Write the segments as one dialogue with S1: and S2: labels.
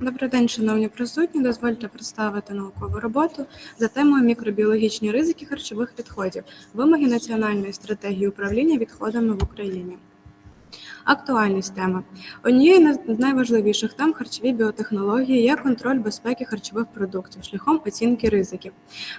S1: Добрий день, шановні присутні. Дозвольте представити наукову роботу за темою мікробіологічні ризики харчових відходів, вимоги національної стратегії управління відходами в Україні. Актуальність теми однією з найважливіших тем харчові біотехнології є контроль безпеки харчових продуктів шляхом оцінки ризиків.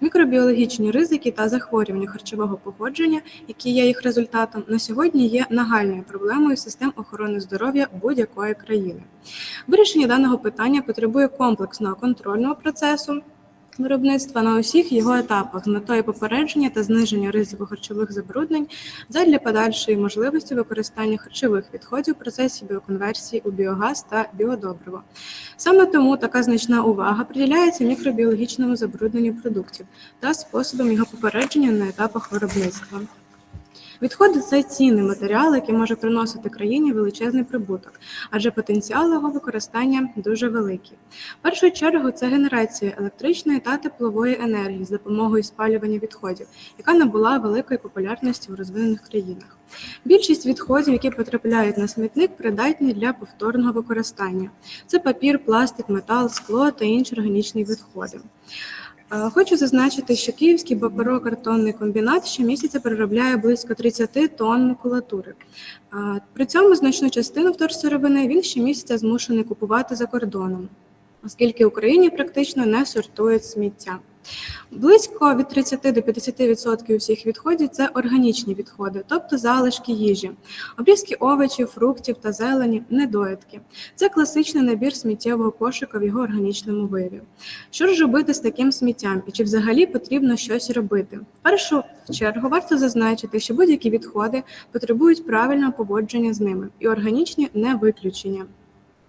S1: Мікробіологічні ризики та захворювання харчового походження, які є їх результатом, на сьогодні є нагальною проблемою систем охорони здоров'я будь-якої країни. Вирішення даного питання потребує комплексного контрольного процесу. Виробництва на усіх його етапах з метою попередження та зниження ризику харчових забруднень задля подальшої можливості використання харчових відходів в процесі біоконверсії у біогаз та біодобриво. Саме тому така значна увага приділяється мікробіологічному забрудненню продуктів та способам його попередження на етапах виробництва. Відходи це цінний матеріал, який може приносити країні величезний прибуток, адже потенціал його використання дуже великий. В першу чергу це генерація електричної та теплової енергії з допомогою спалювання відходів, яка набула великої популярності у розвинених країнах. Більшість відходів, які потрапляють на смітник, придатні для повторного використання. Це папір, пластик, метал, скло та інші органічні відходи. Хочу зазначити, що Київський паперокартонний комбінат щомісяця переробляє близько 30 тонн макулатури. При цьому значну частину вторсировини він щомісяця змушений купувати за кордоном, оскільки в Україні практично не сортують сміття. Близько від 30 до 50% всіх відходів це органічні відходи, тобто залишки їжі, обрізки овочів, фруктів та зелені, недоїдки. Це класичний набір сміттєвого кошика в його органічному вияві. Що ж робити з таким сміттям і чи взагалі потрібно щось робити? В першу чергу варто зазначити, що будь-які відходи потребують правильного поводження з ними, і органічні не виключення.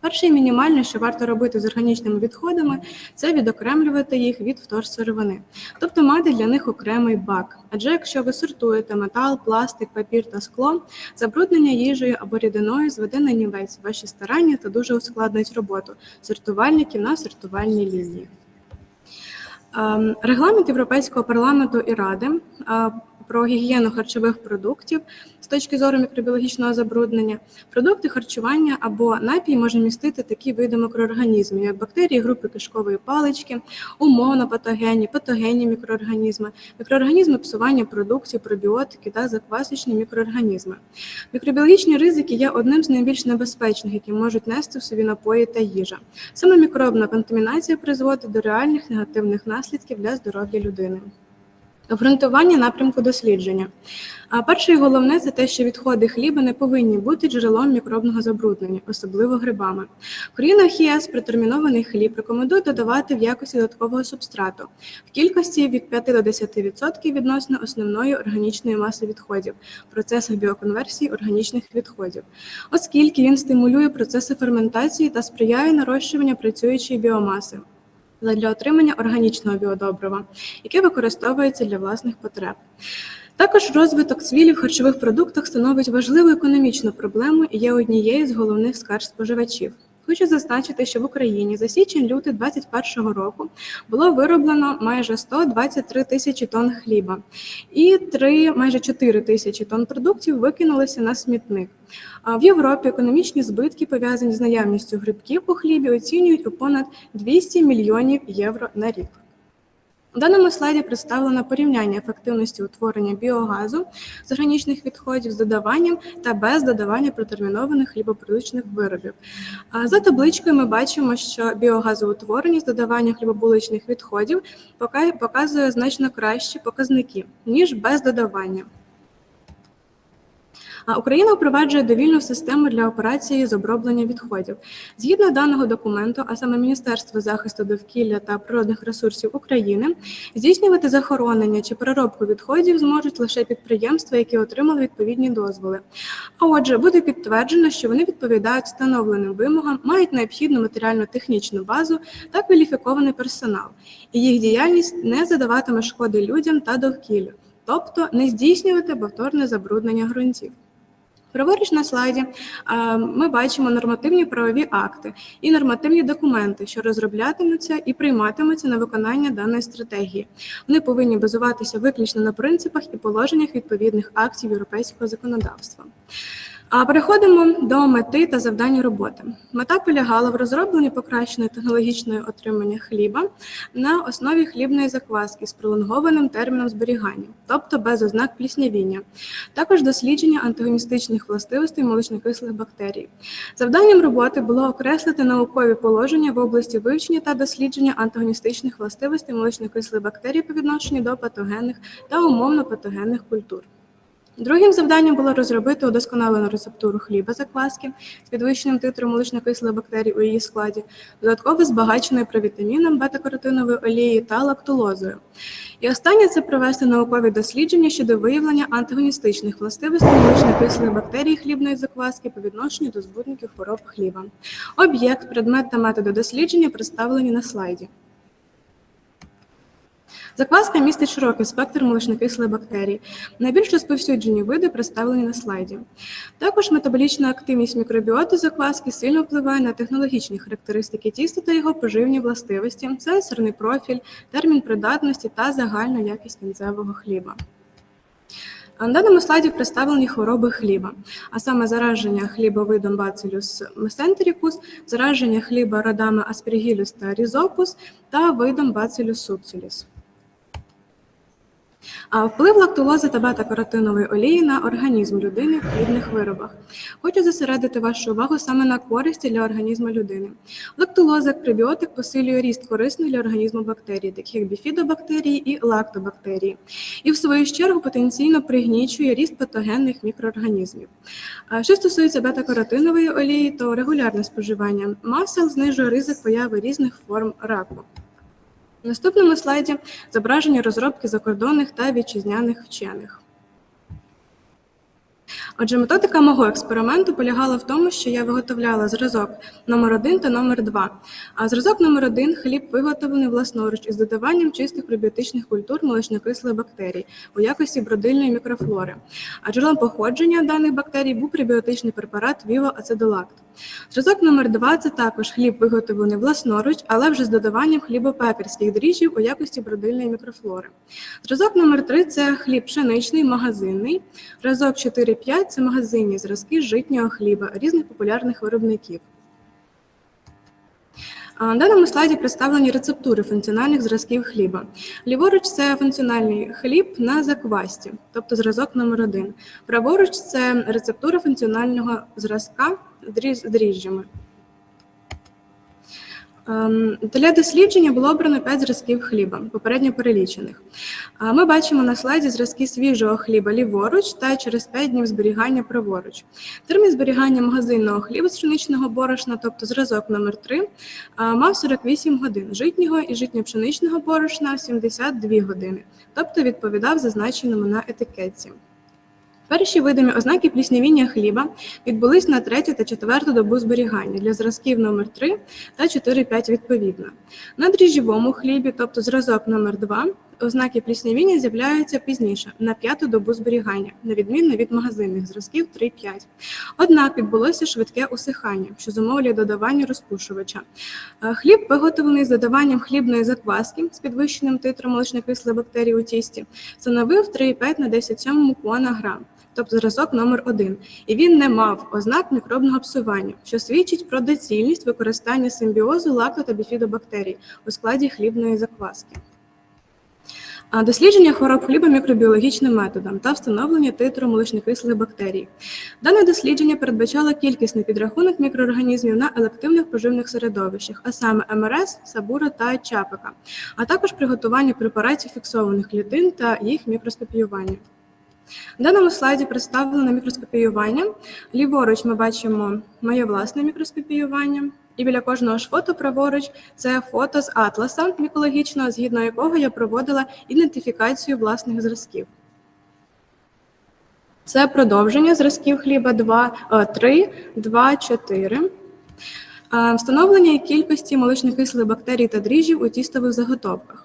S1: Перше і мінімальне, що варто робити з органічними відходами, це відокремлювати їх від вторсировини, тобто мати для них окремий бак. Адже якщо ви сортуєте метал, пластик, папір та скло, забруднення їжею або рідиною зведе на нівець ваші старання та дуже ускладнить роботу сортувальників на сортувальній лінії. Ем, Регламент Європейського парламенту і ради е, про гігієну харчових продуктів з точки зору мікробіологічного забруднення, продукти харчування або напій може містити такі види мікроорганізмів, як бактерії групи кишкової палички, умовно патогенні, патогенні мікроорганізми, мікроорганізми псування продуктів, пробіотики та заквасочні мікроорганізми. Мікробіологічні ризики є одним з найбільш небезпечних, які можуть нести в собі напої та їжа. Саме мікробна контамінація призводить до реальних негативних наслідків для здоров'я людини. Обґрунтування напрямку дослідження. А перше і головне це те, що відходи хліба не повинні бути джерелом мікробного забруднення, особливо грибами. В країнах ЄС протермінований хліб рекомендують додавати в якості додаткового субстрату в кількості від 5 до 10% відносно основної органічної маси відходів в процесах біоконверсії органічних відходів, оскільки він стимулює процеси ферментації та сприяє нарощуванню працюючої біомаси для отримання органічного біодобрива, яке використовується для власних потреб. Також розвиток цвілі в харчових продуктах становить важливу економічну проблему і є однією з головних скарг споживачів. Хочу зазначити, що в Україні за січень-лютий 2021 року було вироблено майже 123 тисячі тонн хліба, і 3, майже 4 тисячі тонн продуктів викинулися на смітник. А в Європі економічні збитки, пов'язані з наявністю грибків у хлібі, оцінюють у понад 200 мільйонів євро на рік. У даному слайді представлено порівняння ефективності утворення біогазу з органічних відходів з додаванням та без додавання протермінованих хлібопродуктичних виробів. За табличкою ми бачимо, що біогазоутворення з додаванням хлібобуличних відходів показує значно кращі показники, ніж без додавання. Україна впроваджує довільну систему для операції з оброблення відходів. Згідно даного документу, а саме Міністерство захисту довкілля та природних ресурсів України, здійснювати захоронення чи переробку відходів зможуть лише підприємства, які отримали відповідні дозволи. А отже, буде підтверджено, що вони відповідають встановленим вимогам, мають необхідну матеріально-технічну базу та кваліфікований персонал, і їх діяльність не задаватиме шкоди людям та довкіллю, тобто не здійснювати повторне забруднення ґрунтів. Праворуч на слайді ми бачимо нормативні правові акти і нормативні документи, що розроблятимуться і прийматимуться на виконання даної стратегії. Вони повинні базуватися виключно на принципах і положеннях відповідних актів європейського законодавства. А переходимо до мети та завдань роботи. Мета полягала в розробленні покращеної технологічної отримання хліба на основі хлібної закваски з пролонгованим терміном зберігання, тобто без ознак пліснявіння, також дослідження антигоністичних властивостей молочнокислих бактерій. Завданням роботи було окреслити наукові положення в області вивчення та дослідження антагоністичних властивостей молочнокислих бактерій по відношенню до патогенних та умовно патогенних культур. Другим завданням було розробити удосконалену рецептуру хліба закваски з підвищеним титром молочнокислих бактерій у її складі, додатково збагаченою провітаміном, бета-каротиновою олією та лактулозою. І останнє це провести наукові дослідження щодо виявлення антагоністичних властивостей молочнокислих бактерій хлібної закваски по відношенню до збутників хвороб хліба. Об'єкт, предмет та методи дослідження представлені на слайді. Закваска містить широкий спектр молочнокислих бактерій. Найбільш розповсюджені види представлені на слайді. Також метаболічна активність мікробіоти закваски сильно впливає на технологічні характеристики тіста та його поживні властивості, сенсорний профіль, термін придатності та загальну якість кінцевого хліба. На даному слайді представлені хвороби хліба, а саме зараження хліба видом Bacillus mesentericus, зараження хліба родами Aspergillus та Rhizopus та видом Bacillus subtilis. Вплив лактулози та бета-каротинової олії на організм людини в хлібних виробах. Хочу зосередити вашу увагу саме на користі для організму людини. Лактулоза як пребіотик посилює ріст корисних для організму бактерій, таких як біфідобактерії і лактобактерії, і в свою чергу потенційно пригнічує ріст патогенних мікроорганізмів. Що стосується бета-каротинової олії, то регулярне споживання масел знижує ризик появи різних форм раку. На наступному слайді зображені розробки закордонних та вітчизняних вчених. Отже, методика мого експерименту полягала в тому, що я виготовляла зразок номер 1 та номер 2 А зразок номер 1 хліб виготовлений власноруч із додаванням чистих пробіотичних культур молочнокислих бактерій у якості бродильної мікрофлори. А джерелом походження даних бактерій був пребіотичний препарат Vivo Ацидолакт. Зразок номер 2 це також хліб виготовлений власноруч, але вже з додаванням хлібопекарських дріжджів у якості бродильної мікрофлори. Зразок номер 3 це хліб пшеничний, магазинний. Зразок 4-5 це магазинні зразки житнього хліба різних популярних виробників. На даному слайді представлені рецептури функціональних зразків хліба. Ліворуч це функціональний хліб на заквасті, тобто зразок номер 1 Праворуч це рецептура функціонального зразка з дріжджами. Ем, для дослідження було обрано 5 зразків хліба, попередньо перелічених. Ми бачимо на слайді зразки свіжого хліба ліворуч та через 5 днів зберігання праворуч. Термін зберігання магазинного хліба з пшеничного борошна, тобто зразок номер 3 мав 48 годин, житнього і житньо-пшеничного борошна 72 години, тобто відповідав зазначеному на етикетці. Перші видимі ознаки пліснявіння хліба відбулись на третю та четверту добу зберігання для зразків номер 3 та 4-5 відповідно. На дріжджовому хлібі, тобто зразок номер 2 ознаки пліснявіння з'являються пізніше, на п'яту добу зберігання, на відміну від магазинних зразків 3-5. Однак відбулося швидке усихання, що зумовлює додавання розпушувача. Е, хліб, виготовлений з додаванням хлібної закваски з підвищеним титром молочнокислих бактерій у тісті, становив 3,5 на 10,7 куана грам тобто зразок номер 1 і він не мав ознак мікробного псування, що свідчить про доцільність використання симбіозу лакто та біфідобактерій у складі хлібної закваски. Дослідження хвороб хліба мікробіологічним методом та встановлення титру молочнокислих бактерій. Дане дослідження передбачало кількісний підрахунок мікроорганізмів на елективних поживних середовищах, а саме МРС, Сабура та Чапика, а також приготування препаратів фіксованих клітин та їх мікроскопіювання. В даному слайді представлено мікроскопіювання. Ліворуч ми бачимо моє власне мікроскопіювання, і біля кожного ж фото праворуч це фото з атласа мікологічного, згідно якого я проводила ідентифікацію власних зразків. Це продовження зразків хліба 2, 3, 2, 4. Встановлення кількості молочнокислих бактерій та дріжджів у тістових заготовках.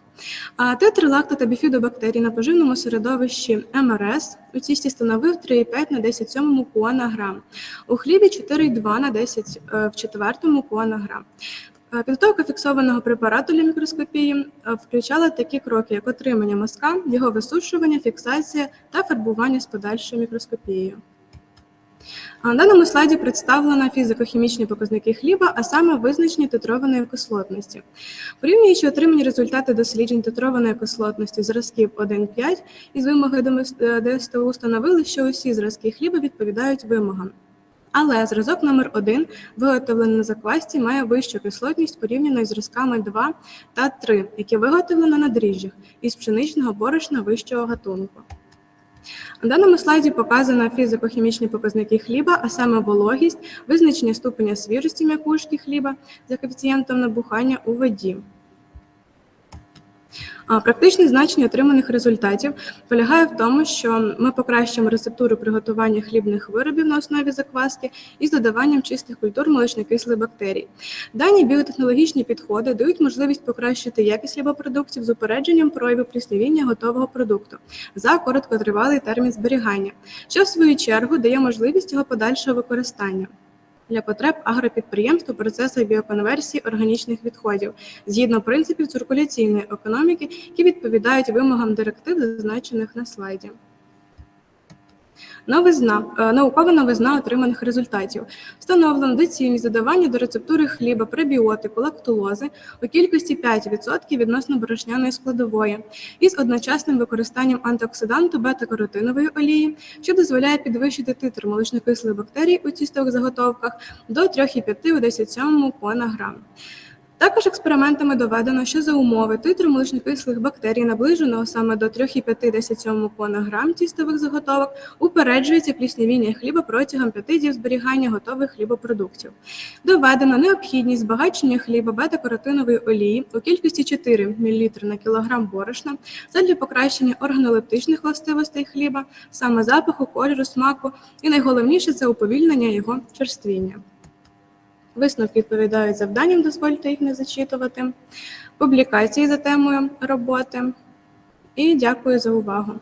S1: Титр лакто та біфідобактерій на поживному середовищі МРС у тісті становив 3,5 на 10,7 куа грам, у хлібі 4,2 на 10 е, в четвертому куа грам. Е, підготовка фіксованого препарату для мікроскопії е, включала такі кроки, як отримання мазка, його висушування, фіксація та фарбування з подальшою мікроскопією. На даному слайді представлено фізико-хімічні показники хліба, а саме визначення титрованої кислотності. Порівнюючи отримані результати досліджень титрованої кислотності зразків 1-5 із вимогами ДСТУ встановили, що усі зразки хліба відповідають вимогам. Але зразок номер 1 виготовлений на заквасці, має вищу кислотність порівняно із зразками 2 та 3, які виготовлено на дріжджах із пшеничного борошна вищого гатунку. На даному слайді показано фізико-хімічні показники хліба, а саме вологість, визначення ступеня свіжості м'якушки хліба за коефіцієнтом набухання у воді. Практичне значення отриманих результатів полягає в тому, що ми покращуємо рецептуру приготування хлібних виробів на основі закваски із додаванням чистих культур молочнокислих бактерій. Дані біотехнологічні підходи дають можливість покращити якість хлібопродуктів з упередженням прояву пліснявіння готового продукту за короткотривалий термін зберігання, що в свою чергу дає можливість його подальшого використання для потреб агропідприємств у процесах біоконверсії органічних відходів згідно принципів циркуляційної економіки, які відповідають вимогам директив, зазначених на слайді. Новизна, е, наукова новизна отриманих результатів. Встановлено доцільність додавання до рецептури хліба, пребіотику, лактулози у кількості 5% відносно борошняної складової із одночасним використанням антиоксиданту бета-каротинової олії, що дозволяє підвищити титр молочнокислих бактерій у тістових заготовках до 3,5 у 10,7 по на грам. Також експериментами доведено, що за умови титру молочнокислих бактерій, наближеного саме до 3,5-7 по на тістових заготовок, упереджується пліснявіння хліба протягом 5 днів зберігання готових хлібопродуктів. Доведено необхідність збагачення хліба бета-каротинової олії у кількості 4 мл на кілограм борошна задля покращення органолептичних властивостей хліба, саме запаху, кольору, смаку і найголовніше це уповільнення його черствіння. Висновки відповідають завданням, дозвольте їх не зачитувати, публікації за темою роботи. І дякую за увагу.